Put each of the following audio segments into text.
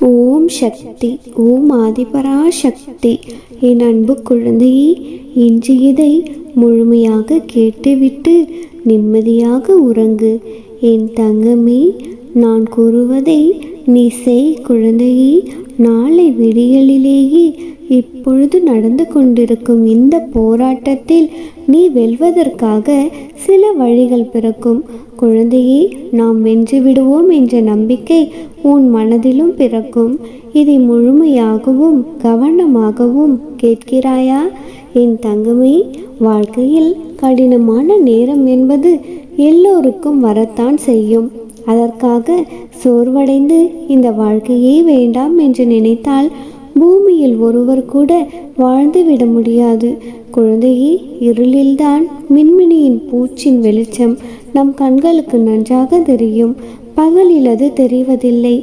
ஓம் சக்தி ஓம் ஆதிபரா சக்தி என் அன்பு குழந்தையே இன்று இதை முழுமையாக கேட்டுவிட்டு நிம்மதியாக உறங்கு. என் தங்கமே நான் கூறுவதை நீ செய் குழந்தையே நாளை விடியலிலேயே இப்பொழுது நடந்து கொண்டிருக்கும் இந்த போராட்டத்தில் நீ வெல்வதற்காக சில வழிகள் பிறக்கும். குழந்தையை நாம் வென்று விடுவோம் என்ற நம்பிக்கை உன் மனதிலும் பிறக்கும். இதை முழுமையாகவும் கவனமாகவும் கேட்கிறாயா? என் தங்கமே வாழ்க்கையில் கடினமான நேரம் என்பது எல்லோருக்கும் வரத்தான் செய்யும். அதற்காக சோர்வடைந்து இந்த வாழ்க்கையே வேண்டாம் என்று நினைத்தால் பூமியில் ஒருவர் கூட வாழ்ந்து விட முடியாது. குழந்தையே இருளில்தான் மின்மினியின் பூச்சின் வெளிச்சம் நம் கண்களுக்கு நன்றாக தெரியும். பகலில் அது தெரிவதில்லை.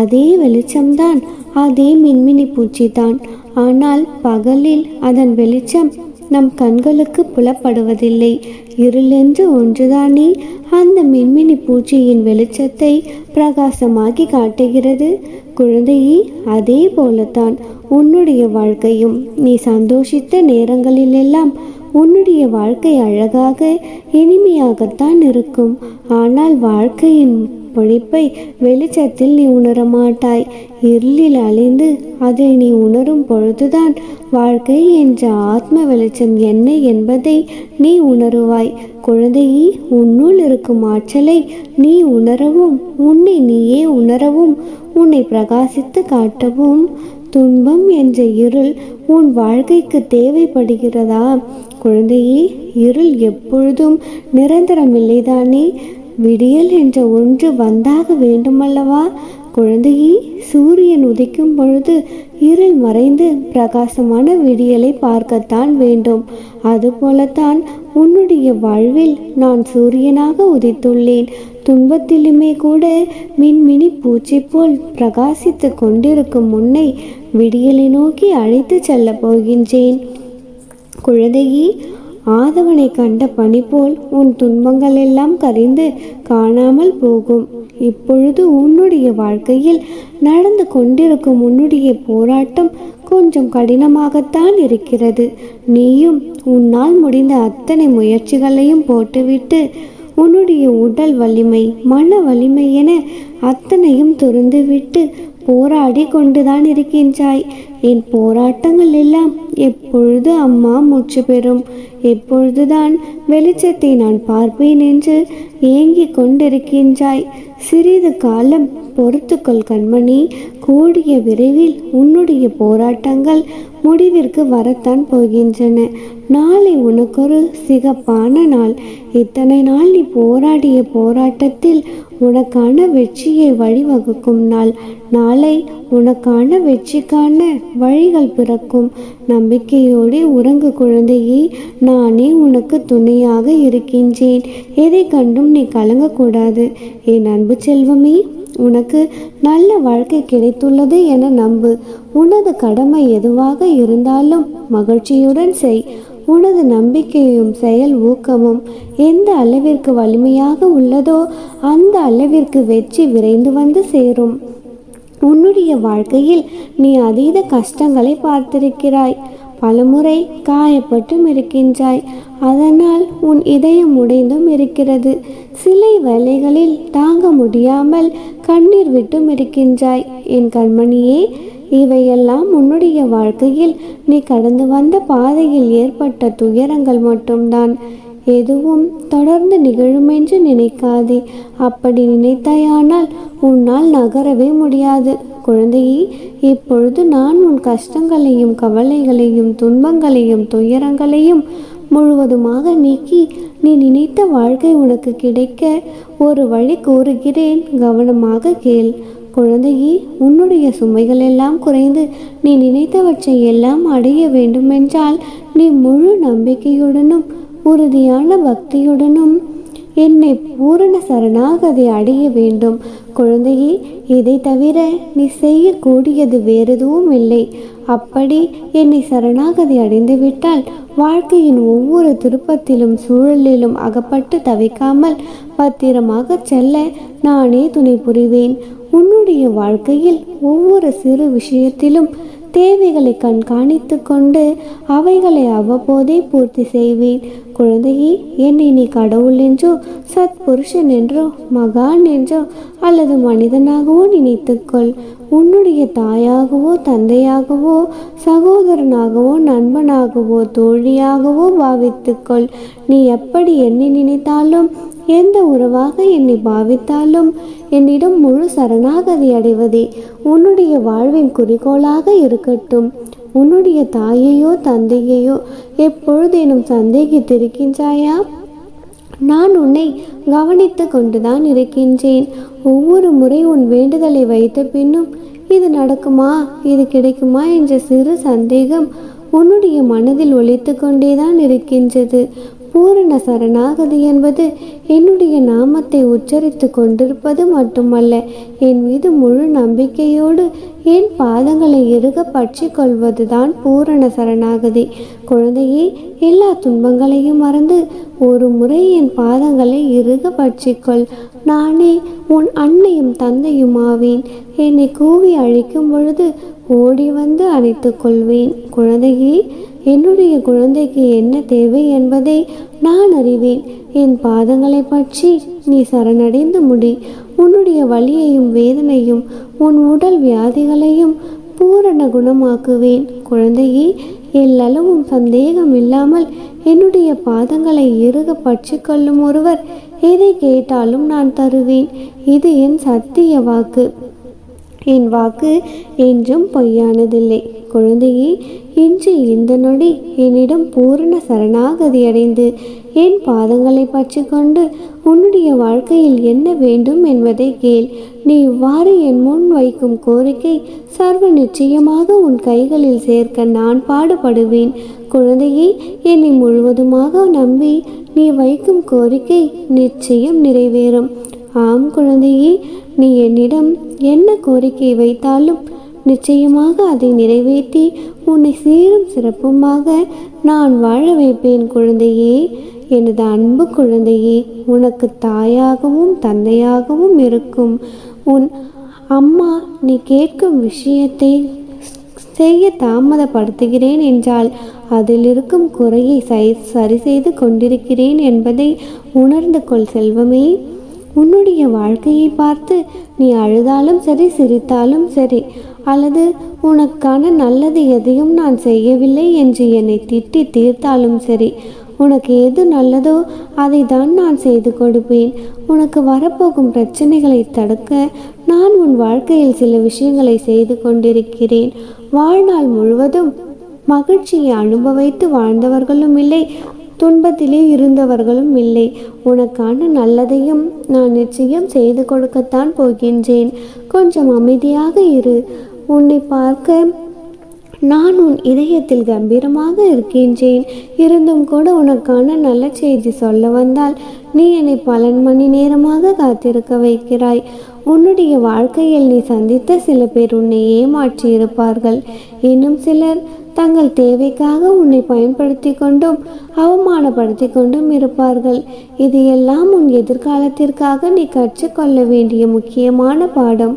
அதே வெளிச்சம்தான் அதே மின்மினி பூச்சி தான் ஆனால் பகலில் அதன் வெளிச்சம் நம் கண்களுக்கு புலப்படுவதில்லை. இருளென்று ஒன்றுதானே? அந்த மின்மினி பூச்சியின் வெளிச்சத்தை பிரகாசமாக்கி காட்டுகிறது. குழந்தையே அதே போலத்தான் உன்னுடைய வாழ்க்கையும். நீ சந்தோஷித்த நேரங்களிலெல்லாம் உன்னுடைய வாழ்க்கை அழகாக இனிமையாகத்தான் இருக்கும். ஆனால் வாழ்க்கையின் பொழிப்பை வெளிச்சத்தில் நீ உணர மாட்டாய் இருளில் அழிந்து அதை நீ உணரும் பொழுதுதான் வாழ்க்கை என்ற ஆத்ம வெளிச்சம் என்ன என்பதை நீ உணருவாய். குழந்தையே உன்னுள் இருக்கும் ஆற்றலை நீ உணரவும் உன்னை நீயே உணரவும் உன்னை பிரகாசித்து காட்டவும். துன்பம் என்ற இருள் உன் வாழ்க்கைக்கு தேவைப்படுகிறதா? குழந்தையே இருள் எப்பொழுதும் நிரந்தரமில்லைதானே? விடியல் என்ற ஒன்று வந்தாக வேண்டுமல்லவா? குழந்தையே சூரியன் உதிக்கும் பொழுது இருள் மறைந்து பிரகாசமான விடியலை பார்க்கத்தான் வேண்டும். அதுபோலத்தான் உன்னுடைய வாழ்வில் நான் சூரியனாக உதித்துள்ளேன். துன்பத்திலுமே கூட மின்மினி பூச்சி போல் பிரகாசித்து கொண்டிருக்கும் முன்னை விடியலை நோக்கி அழைத்து செல்லப் போகின்றேன். குழந்தையே ஆதவனை கண்ட பனி போல் உன் துன்பங்கள் எல்லாம் கரைந்து காணாமல் போகும். இப்பொழுது உன்னுடைய வாழ்க்கையில் நடந்து கொண்டிருக்கும் உன்னுடைய போராட்டம் கொஞ்சம் கடினமாகத்தான் இருக்கிறது. நீயும் உன்னால் முடிந்த அத்தனை முயற்சிகளையும் போட்டுவிட்டு உன்னுடைய உடல் வலிமை மன வலிமை என அத்தனையும் துறந்துவிட்டு போராடி கொண்டுதான் இருக்கின்றாய். என் போராட்டங்கள் எல்லாம் எப்பொழுது அம்மா மூச்சு பெறும்? எப்பொழுதுதான் வெளிச்சத்தை நான் பார்ப்பேன் என்று ஏங்கிக் கொண்டிருக்கின்றாய். சிறிது காலம் பொறுத்துக்கொள் கண்மணி. கூடிய விரைவில் உன்னுடைய போராட்டங்கள் முடிவிற்கு வரத்தான் போகின்றன. நாளை உனக்கொரு சிகப்பான நாள். இத்தனை நாள் நீ போராடிய போராட்டத்தில் உனக்கான வெற்றியை வழிவகுக்கும் நாள். நாளை உனக்கான வெற்றிக்கான வழிகள் பிறக்கும். நம்பிக்கையோடு உறங்கு குழந்தையே நானே உனக்கு துணையாக இருக்கின்றேன். எதை கண்டும் நீ கலங்கக்கூடாது. என் அன்பு செல்வமே உனக்கு நல்ல வாழ்க்கை கிடைத்துள்ளது என நம்பு. உனது கடமை எதுவாக இருந்தாலும் மகிழ்ச்சியுடன் செய். உனது நம்பிக்கையும் செயல் ஊக்கமும் எந்த அளவிற்கு வலிமையாக உள்ளதோ அந்த அளவிற்கு வெற்றி விரைந்து வந்து சேரும். உன்னுடைய வாழ்க்கையில் நீ அதீத கஷ்டங்களை பார்த்திருக்கிறாய். பலமுறை காயப்பட்டும் இருக்கின்றாய். அதனால் உன் இதயம் உடைந்தும் இருக்கிறது. சில வேலைகளில் தாங்க முடியாமல் கண்ணீர் விட்டும் இருக்கின்றாய். என் கண்மணியே இவையெல்லாம் உன்னுடைய வாழ்க்கையில் நீ கடந்து வந்த பாதையில் ஏற்பட்ட துயரங்கள் மட்டும்தான். எதுவும் தொடர்ந்து நிகழும் என்று நினைக்காதே. அப்படி நினைத்தாயானால் உன்னால் நகரவே முடியாது. குழந்தையே இப்பொழுது நான் உன் கஷ்டங்களையும் கவலைகளையும் துன்பங்களையும் துயரங்களையும் முழுவதுமாக நீக்கி நீ நினைத்த வாழ்க்கை உனக்கு கிடைக்க ஒரு வழி கூறுகிறேன். கவனமாக கேள். குழந்தையே உன்னுடைய சுமைகள் எல்லாம் குறைந்து நீ நினைத்தவற்றை எல்லாம் அடைய வேண்டுமென்றால் நீ முழு நம்பிக்கையுடனும் உறுதியான பக்தியுடனும் என்னை பூரண சரணாகதி அடைய வேண்டும். குழந்தையே இதை தவிர நீ செய்யக்கூடியது வேறெதுவும் இல்லை. அப்படி என்னை சரணாகதி அடைந்துவிட்டால் வாழ்க்கையின் ஒவ்வொரு திருப்பத்திலும் சூழலிலும் அகப்பட்டு தவிக்காமல் பத்திரமாக செல்ல நானே துணை புரிவேன். உன்னுடைய வாழ்க்கையில் ஒவ்வொரு சிறு விஷயத்திலும் தேவைகளை கண்காணித்து கொண்டு அவைகளை அவ்வப்போதே பூர்த்தி செய்வேன். குழந்தையே என்னை நீ கடவுள் என்றோ சத் புருஷன் என்றோ மகான் என்றோ அல்லது மனிதனாகவோ நினைத்துக்கொள். உன்னுடைய தாயாகவோ தந்தையாகவோ சகோதரனாகவோ நண்பனாகவோ தோழியாகவோ பாவித்துக்கொள். நீ எப்படி என்னை நினைத்தாலும் எந்த உறவாக என்னை பாவித்தாலும் என்னிடம் முழு சரணாகதி அடைவதே உன்னுடைய வாழ்வின் குறிக்கோளாக இருக்கட்டும். உன்னுடைய தாயையோ தந்தையையோ எப்பொழுதேனும் சந்தேகித்திருக்கின்றாயா? நான் உன்னை கவனித்து கொண்டுதான் இருக்கின்றேன். ஒவ்வொரு முறை உன் வேண்டுதலை வைத்த பின்னும் இது நடக்குமா? இது கிடைக்குமா? என்ற சிறு சந்தேகம் உன்னுடைய மனதில் ஒழித்து கொண்டேதான் இருக்கின்றது. பூரண சரணாகதி என்பது என்னுடைய நாமத்தை உச்சரித்து கொண்டிருப்பது மட்டுமல்ல என் மீது முழு நம்பிக்கையோடு என் பாதங்களை இறுக பற்றி கொள்வதுதான் பூரண சரணாகதி குழந்தையே எல்லா துன்பங்களையும் மறந்து ஒரு முறை என் பாதங்களை இறுக பற்றிக்கொள் நானே உன் அன்னையும் தந்தையும் ஆவேன். என்னை கூவி அழிக்கும் பொழுது ஓடி வந்து அணைத்துக் கொள்வேன். குழந்தையே என்னுடைய குழந்தைக்கு என்ன தேவை என்பதை நான் அறிவேன். என் பாதங்களை பற்றி நீ சரணடைந்து முடி. உன்னுடைய வலியையும் வேதனையும் உன் உடல் வியாதிகளையும் பூரண குணமாக்குவேன். குழந்தையே எல்லளவும் சந்தேகம் இல்லாமல் என்னுடைய பாதங்களை இறுக பற்றி கொள்ளும் ஒருவர் எதை கேட்டாலும் நான் தருவேன். இது என் சத்திய வாக்கு. என் வாக்கு என்றும் பொய்யானதில்லை. குழந்தையே இன்று இந்த நொடி என்னிடம் பூரண சரணாகதி அடைந்து என் பாதங்களை பற்றி கொண்டு உன்னுடைய வாழ்க்கையில் என்ன வேண்டும் என்பதை கேள். நீ இவ்வாறு என் முன் வைக்கும் கோரிக்கை சர்வ நிச்சயமாக உன் கைகளில் சேர்க்க நான் பாடுபடுவேன். குழந்தையே என்னை முழுவதுமாக நம்பி நீ வைக்கும் கோரிக்கை நிச்சயம் நிறைவேறும். ஆம் குழந்தையே நீ என்னிடம் என்ன கோரிக்கை வைத்தாலும் நிச்சயமாக அதை நிறைவேற்றி உன்னை சீரும் சிறப்புமாக நான் வாழ வைப்பேன் குழந்தையே. எனது அன்பு குழந்தையே உனக்கு தாயாகவும் தந்தையாகவும் இருக்கும். உன் அம்மா நீ கேட்கும் விஷயத்தை செய்ய தாமதப்படுத்துகிறேன் என்றால் அதில் இருக்கும் குறையை சரி செய்து கொண்டிருக்கிறேன் என்பதை உணர்ந்து கொள் செல்வமே. உன்னுடைய வாழ்க்கையை பார்த்து நீ அழுதாலும் சரி சிரித்தாலும் சரி அல்லது உனக்கான நல்லது எதையும் நான் செய்யவில்லை என்று என்னை திட்டி தீர்த்தாலும் சரி உனக்கு எது நல்லதோ அதை தான் நான் செய்து கொடுப்பேன். உனக்கு வரப்போகும் பிரச்சனைகளை தடுக்க நான் உன் வாழ்க்கையில் சில விஷயங்களை செய்து கொண்டிருக்கிறேன். வாழ்நாள் முழுவதும் மகிழ்ச்சியை அனுபவித்து வாழ்ந்தவர்களும் இல்லை துன்பத்திலே இருந்தவர்களும் இல்லை. உனக்கான நல்லதையும் நான் நிச்சயம் செய்து கொடுக்கத்தான் போகின்றேன். கொஞ்சம் அமைதியாக இரு. உன்னை பார்க்க நான் உன் இதயத்தில் கம்பீரமாக இருக்கின்றேன். இருந்தும் கூட உனக்கான நல்ல செய்தி சொல்ல வந்தால் நீ என்னை பல மணி நேரமாக காத்திருக்க வைக்கிறாய். உன்னுடைய வாழ்க்கையில் நீ சந்தித்த சில பேர் உன்னை ஏமாற்றி இருப்பார்கள் இன்னும் சிலர் தங்கள் தேவைக்காக உன்னை பயன்படுத்தி கொண்டும் அவமானப்படுத்தி கொண்டும் இருப்பார்கள். இது எல்லாம் உன் எதிர்காலத்திற்காக நீ கற்றுக்கொள்ள வேண்டிய முக்கியமான பாடம்.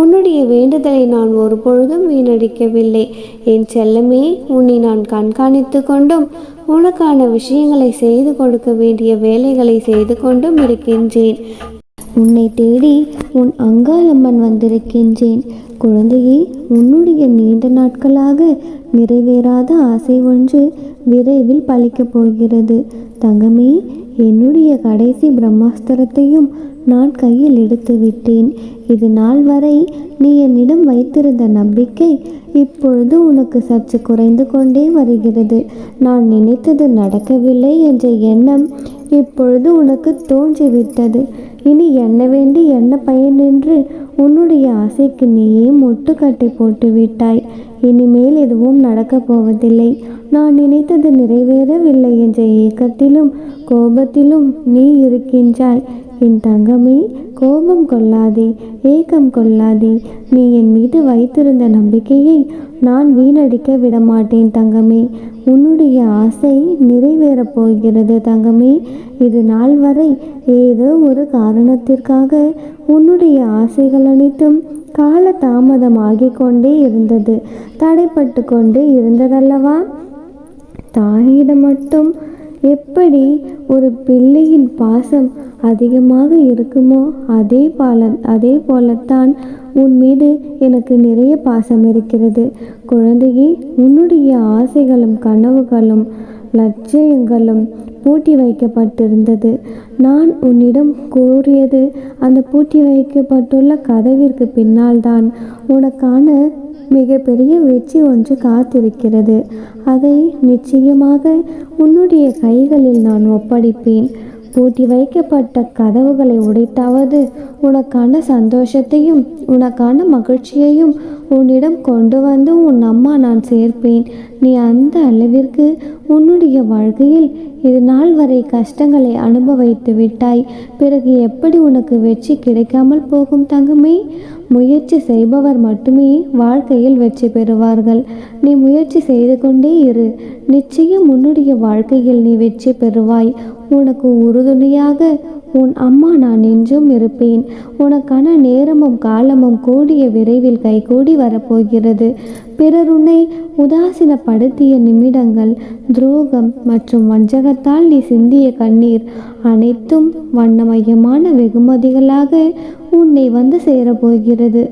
உன்னுடைய வேண்டுதலை நான் ஒருபொழுதும் வீணடிக்கவில்லை. என் செல்லமே உன்னை நான் கண்காணித்து கொண்டும் உனக்கான விஷயங்களை செய்து கொடுக்க வேண்டிய வேலைகளை செய்து கொண்டும் இருக்கின்றேன். உன்னை தேடி உன் அங்காளம்மன் வந்திருக்கின்றேன். குழந்தையே உன்னுடைய நீண்ட நாட்களாக நிறைவேறாத ஆசை ஒன்று விரைவில் பழிக்கப் போகிறது. தங்கமே என்னுடைய கடைசி பிரம்மாஸ்திரத்தையும் நான் கையில் எடுத்து விட்டேன். இது நாள் வரை நீ என்னிடம் வைத்திருந்த நம்பிக்கை இப்பொழுது உனக்கு சற்று குறைந்து கொண்டே வருகிறது. நான் நினைத்தது நடக்கவில்லை என்ற எண்ணம் இப்பொழுது உனக்கு தோன்றிவிட்டது. இனி என்ன வேண்டி என்ன ஆசைக்கு நீயே முட்டுக்கட்டை போட்டு விட்டாய். இனிமேல் எதுவும் நடக்கப் போவதில்லை. நான் நினைத்தது நிறைவேறவில்லை என்ற ஏக்கத்திலும் கோபத்திலும் நீ இருக்கின்றாய். என் தங்கமே கோபம் கொள்ளாதே ஏக்கம் கொள்ளாதே. நீ என் மீது வைத்திருந்த நம்பிக்கையை நான் வீணடிக்க விடமாட்டேன் தங்கமே. உன்னுடைய ஆசை நிறைவேறப் போகிறது தங்கமே. இது நாள் வரை ஏதோ ஒரு காரணத்திற்காக உன்னுடைய ஆசைகள் அனைத்தும் கால தாமதமாகிக் கொண்டே இருந்தது. தடைப்பட்டு கொண்டே இருந்ததல்லவா? தாயிடம் மட்டும் எப்படி ஒரு பிள்ளையின் பாசம் அதிகமாக இருக்குமோ அதே பால அதே போலத்தான் உன் மீது எனக்கு நிறைய பாசம் இருக்கிறது. குழந்தையே உன்னுடைய ஆசைகளும் கனவுகளும் லட்சியங்களும் பூட்டி வைக்கப்பட்டிருந்தது. நான் உன்னிடம் கூறியது அந்த பூட்டி வைக்கப்பட்டுள்ள கதவிற்கு பின்னால்தான். உனக்கான மிகப்பெரிய வெற்றி ஒன்று காத்திருக்கிறது. அதை நிச்சயமாக உன்னுடைய கைகளில் நான் ஒப்படைப்பேன். பூட்டி வைக்கப்பட்ட கதவுகளை உடைத்தாவது உனக்கான சந்தோஷத்தையும் உனக்கான மகிழ்ச்சியையும் உன்னிடம் கொண்டு வந்து உன் அம்மா நான் சேர்ப்பேன். நீ அந்த அளவிற்கு உன்னுடைய வாழ்க்கையில் இது நாள் வரை கஷ்டங்களை அனுபவித்து விட்டாய். பிறகு எப்படி உனக்கு வெற்றி கிடைக்காமல் போகும் தங்கமே? முயற்சி செய்பவர் மட்டுமே வாழ்க்கையில் வெற்றி பெறுவார்கள். நீ முயற்சி செய்து கொண்டே இரு. நிச்சயம் உன்னுடைய வாழ்க்கையில் நீ வெற்றி பெறுவாய். உனக்கு உறுதுணையாக உன் அம்மா நான் என்றும் இருப்பேன். உனக்கான நேரமும் காலமும் கூடிய விரைவில் கைகூடி வரப்போகிறது. பிறர் உன்னை உதாசீனப்படுத்திய நிமிடங்கள் துரோகம் மற்றும் வஞ்சகத்தால் நீ சிந்திய கண்ணீர் அனைத்தும் வண்ணமயமான வெகுமதிகளாக உன்னை வந்து சேரப்போகிறது.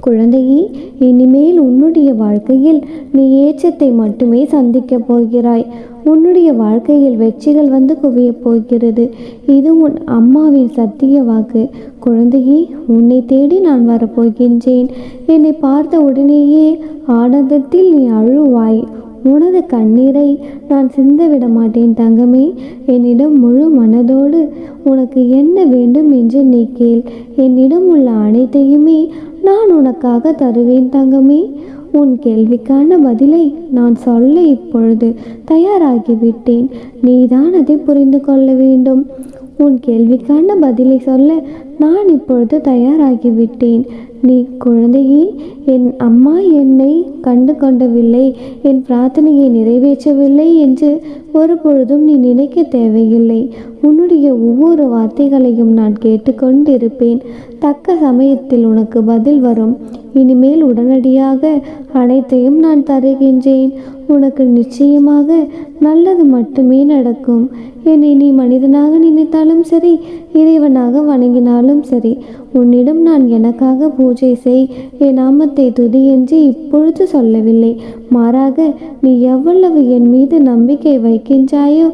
குழந்தையே இனிமேல் உன்னுடைய வாழ்க்கையில் நீ ஏற்றத்தை மட்டுமே சந்திக்கப் போகிறாய். உன்னுடைய வாழ்க்கையில் வெற்றிகள் வந்து குவியப் போகிறது. இது உன் அம்மாவின் சத்திய வாக்கு. குழந்தையே உன்னை தேடி நான் வரப்போகின்றேன். என்னை பார்த்த உடனேயே ஆனந்தத்தில் நீ அழுவாய். உனது கண்ணீரை நான் சிந்தவிட மாட்டேன் தங்கமே. என்னிடம் முழு மனதோடு உனக்கு என்ன வேண்டும் என்று நீ கேள். என்னிடம் உள்ள அனைத்தையுமே நான் உனக்காக தருவேன் தங்கமே. உன் கேள்விக்கான பதிலை நான் சொல்ல இப்பொழுது தயாராகிவிட்டேன். நீதான் அதை புரிந்து கொள்ள வேண்டும். உன் கேள்விக்கான பதிலை சொல்ல நான் இப்பொழுது தயாராகிவிட்டேன். நீ குழந்தையே என் அம்மா என்னை கண்டு கொண்டவில்லை என் பிரார்த்தனையை நிறைவேற்றவில்லை என்று ஒரு பொழுதும் நீ நினைக்க தேவையில்லை. உன்னுடைய ஒவ்வொரு வார்த்தைகளையும் நான் கேட்டுக்கொண்டிருப்பேன். தக்க சமயத்தில் உனக்கு பதில் வரும். இனிமேல் உடனடியாக அனைத்தையும் நான் தருகின்றேன். உனக்கு நிச்சயமாக நல்லது மட்டுமே நடக்கும். என்னை நீ மனிதனாக நினைத்தாலும் சரி இறைவனாக வணங்கினாலும் சரி உன்னிடம் நான் எனக்காக பூஜை செய் என் நாமத்தை துதி என்று இப்பொழுது சொல்லவில்லை. மாறாக நீ எவ்வளவு என் மீது நம்பிக்கை வைக்கின்றாயோ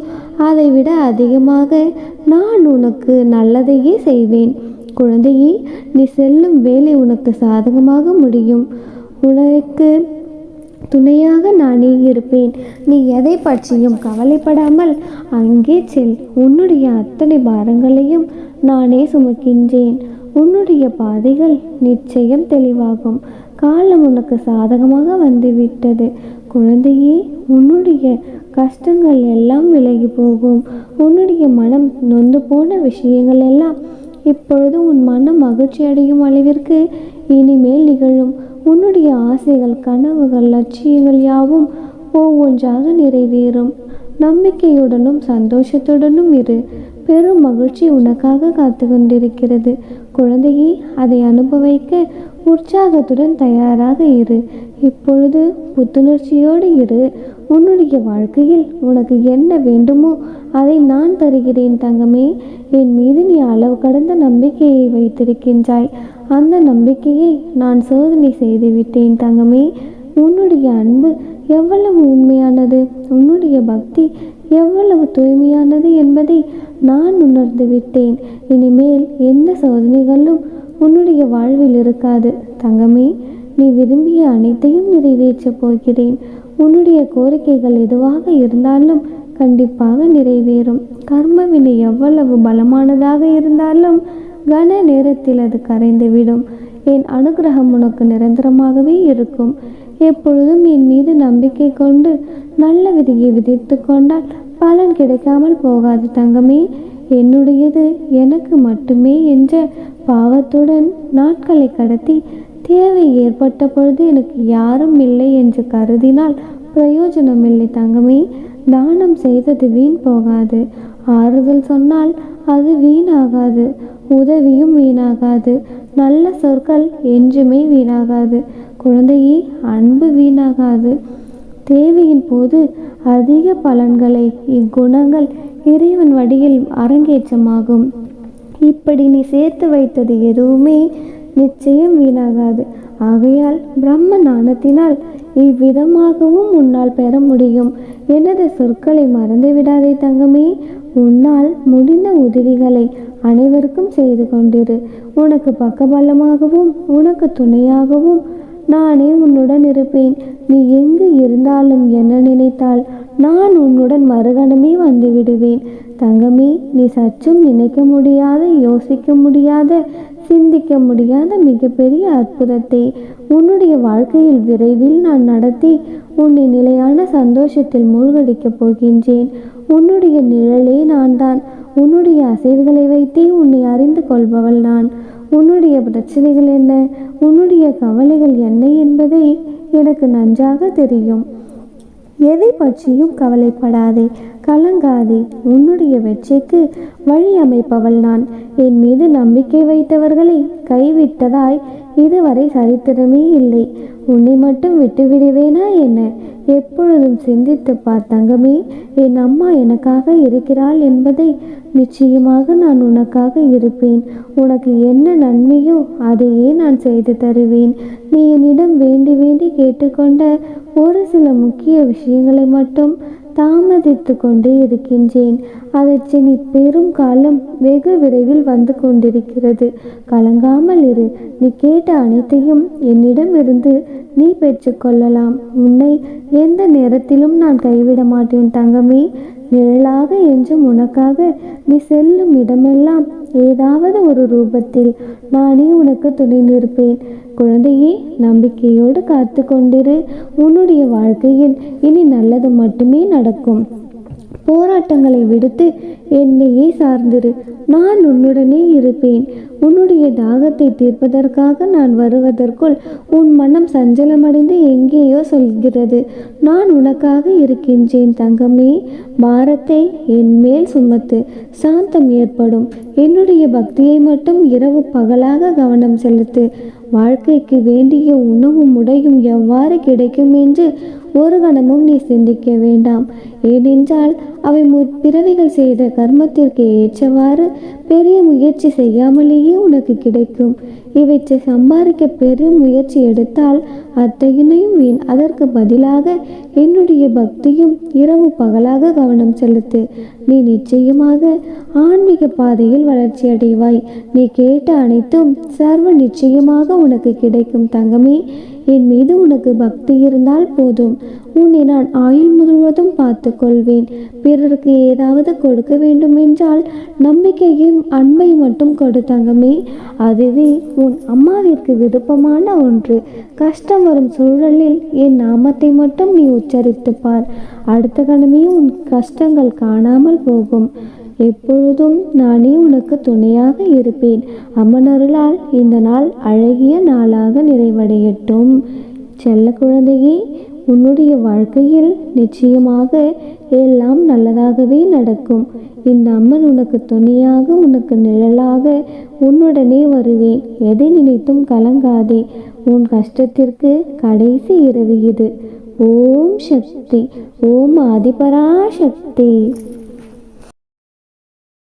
அதைவிட அதிகமாக நான் உனக்கு நல்லதையே செய்வேன். குழந்தையே நீ செல்லும் வேலை உனக்கு சாதகமாக முடியும். உனக்கு துணையாக நானே இருப்பேன். நீ எதை பற்றியும் கவலைப்படாமல் அங்கே செல். உன்னுடைய அத்தனை பாரங்களையும் நானே சுமக்கின்றேன். உன்னுடைய பாதைகள் நிச்சயம் தெளிவாகும். காலம் உனக்கு சாதகமாக வந்துவிட்டது. குழந்தையே உன்னுடைய கஷ்டங்கள் எல்லாம் விலகி போகும். உன்னுடைய மனம் நொந்து போன விஷயங்கள் எல்லாம் இப்பொழுது உன் மனம் மகிழ்ச்சி அடையும் அளவிற்கு இனிமேல் நிகழும். உன்னுடைய ஆசைகள் கனவுகள் லட்சியங்கள் யாவும் ஒவ்வொன்றாக நிறைவேறும். நம்பிக்கையுடனும் சந்தோஷத்துடனும் இரு. பெரும் மகிழ்ச்சி உனக்காக காத்து கொண்டிருக்கிறது குழந்தையே அதை அனுபவிக்க உற்சாகத்துடன் தயாராக இரு. இப்பொழுது புத்துணர்ச்சியோடு இரு. உன்னுடைய வாழ்க்கையில் உனக்கு என்ன வேண்டுமோ அதை நான் தருகிறேன் தங்கமே. என் மீது நீ அளவு கடந்த நம்பிக்கையை வைத்திருக்கின்றாய். அந்த நம்பிக்கையை நான் சோதனை செய்து விட்டேன் தங்கமே. உன்னுடைய அன்பு எவ்வளவு உண்மையானது? உன்னுடைய பக்தி எவ்வளவு தூய்மையானது என்பதை நான் உணர்ந்து விட்டேன். இனிமேல் எந்த சோதனைகளும் உன்னுடைய வாழ்வில் இருக்காது. தங்கமே நீ விரும்பிய அனைத்தையும் நிறைவேற்றப் போகிறேன். உன்னுடைய கோரிக்கைகள் எதுவாக இருந்தாலும் கண்டிப்பாக நிறைவேறும். கர்மவினை எவ்வளவு பலமானதாக இருந்தாலும் கன நேரத்தில் அது கரைந்துவிடும். என் அனுகிரகம் உனக்கு நிரந்தரமாகவே இருக்கும். எப்பொழுதும் என் மீது நம்பிக்கை கொண்டு நல்ல விதியை விதித்து கொண்டால் பலன் கிடைக்காமல் போகாது தங்கமே. என்னுடையது எனக்கு மட்டுமே என்ற பாவத்துடன் நாட்களை கடத்தி தேவை ஏற்பட்ட பொழுது எனக்கு யாரும் இல்லை என்று கருதினால் பிரயோஜனமில்லை தங்கமே. தானம் செய்தது வீண் போகாது. ஆறுதல் சொன்னால் அது வீணாகாது. உதவியும் வீணாகாது. நல்ல சொற்கள் என்றுமே வீணாகாது. குழந்தையே அன்பு வீணாகாது. தேவையின் போது அதிக பலன்களை இக்குணங்கள் இறைவன் வடியில் அரங்கேற்றமாகும். இப்படி நீ சேர்த்து வைத்தது எதுவுமே நிச்சயம் வீணாகாது. ஆகையால் பிரம்ம ஞானத்தினால் இவ்விதமாகவும் உன்னால் பெற முடியும். எனது சொற்களை மறந்து விடாதே தங்கமே. உன்னால் முடிந்த உதவிகளை அனைவருக்கும் செய்து கொண்டிரு. உனக்கு பக்கபலமாகவும் உனக்கு துணையாகவும் நானே உன்னுடன் இருப்பேன். நீ எங்கு இருந்தாலும் என்ன நினைத்தால் நான் உன்னுடன் மறுகணமே வந்து விடுவேன். தங்கமே நீ சற்றும் நினைக்க முடியாத யோசிக்க முடியாத சிந்திக்க முடியாத மிகப்பெரிய அற்புதத்தை உன்னுடைய வாழ்க்கையில் விரைவில் நான் நடத்தி உன்னை நிலையான சந்தோஷத்தில் மூழ்கடிக்கப் போகின்றேன். உன்னுடைய நிழலே நான் தான் உன்னுடைய அசைவுகளை வைத்தே உன்னை அறிந்து கொள்பவள் நான். உன்னுடைய பிரச்சனைகள் என்ன? உன்னுடைய கவலைகள் என்ன என்பதை எனக்கு நன்றாக தெரியும். எதை பற்றியும் கவலைப்படாதே. கலங்காதே. உன்னுடைய வெற்றிக்கு வழி அமைப்பவள் நான். என் மீது நம்பிக்கை வைத்தவர்களை கைவிட்டதாய் இதுவரை சரித்திரமே இல்லை. உன்னை மட்டும் விட்டுவிடுவேனா என்ன? எப்பொழுதும் சிந்தித்து பார் தங்கமே. என் அம்மா எனக்காக இருக்கிறாள் என்பதை நிச்சயமாக நான் உனக்காக இருப்பேன். உனக்கு என்ன நன்மையோ அதையே நான் செய்து தருவேன். நீ என்னிடம் வேண்டி வேண்டி கேட்டுக்கொண்ட ஒரு சில முக்கிய விஷயங்களை மட்டும் தாமதித்து கொண்டே இருக்கின்றேன். அதற்கு நீ பெரும் காலம் வெகு விரைவில் வந்து கொண்டிருக்கிறது. கலங்காமல் இரு. நீ கேட்ட அனைத்தையும் என்னிடமிருந்து நீ பெற்றுக்கொள்ளலாம் உன்னை எந்த நேரத்திலும் நான் கைவிட மாட்டேன் தங்கமே. நிழலாக என்றும் உனக்காக நீ செல்லும் இடமெல்லாம் ஏதாவது ஒரு ரூபத்தில் நானே உனக்கு துணை நிற்பேன். குழந்தையே நம்பிக்கையோடு காத்து கொண்டிரு உன்னுடைய வாழ்க்கையில் இனி நல்லது மட்டுமே நடக்கும். போராட்டங்களை விடுத்து என்னையே சார்ந்திரு. நான் உன்னுடனே இருப்பேன். உன்னுடைய தாகத்தை தீர்ப்பதற்காக நான் வருவதற்குள் உன் மனம் சஞ்சலமடைந்து எங்கேயோ சொல்கிறது. நான் உனக்காக இருக்கின்றேன் தங்கமே. பாரத்தை என் மேல் சுமத்து. சாந்தம் ஏற்படும். என்னுடைய பக்தியை மட்டும் இரவு பகலாக கவனம் செலுத்து. வாழ்க்கைக்கு வேண்டிய உணவும் உடையும் எவ்வாறு கிடைக்கும் என்று ஒரு கணமும் நீ சிந்திக்க வேண்டாம். ஏனென்றால் அவை முற்பிறவிகள் செய்த கர்மத்திற்கு ஏற்றவாறு பெரிய முயற்சி செய்யாமலேயே உனக்கு கிடைக்கும். இவற்றை சம்பாதிக்க பெரும் முயற்சி எடுத்தால் அத்தகையினையும் வீண் அதற்கு பதிலாக என்னுடைய பக்தியும் இரவு பகலாக கவனம் செலுத்து. நீ நிச்சயமாக ஆன்மீக பாதையில் வளர்ச்சி அடைவாய். நீ கேட்ட அனைத்தும் சர்வ நிச்சயமாக உனக்கு கிடைக்கும் தங்கமே. என் மீது உனக்கு பக்தி இருந்தால் போதும். உன்னை நான் ஆயுள் முழுவதும் பார்த்து கொள்வேன் பிறருக்கு ஏதாவது கொடுக்க வேண்டும் என்றால் நம்பிக்கையும் அன்பை மட்டும் கொடு தங்கமே. அதுவே உன் அம்மாவிற்கு விருப்பமான ஒன்று. கஷ்டம் வரும் சூழலில் என் நாமத்தை மட்டும் நீ உச்சரித்து பார் அடுத்த கணமே உன் கஷ்டங்கள் காணாமல் போகும். எப்பொழுதும் நானே உனக்கு துணையாக இருப்பேன். அம்மனருளால் இந்த நாள் அழகிய நாளாக நிறைவடையட்டும். செல்ல குழந்தையே உன்னுடைய வாழ்க்கையில் நிச்சயமாக எல்லாம் நல்லதாகவே நடக்கும். இந்த அம்மன் உனக்கு துணையாக உனக்கு நிழலாக உன்னுடனே வருவேன். எதை நினைத்தும் கலங்காதே. உன் கஷ்டத்திற்கு கடைசி இரவு இது. ஓம் சக்தி ஓம் ஆதிபரா சக்தி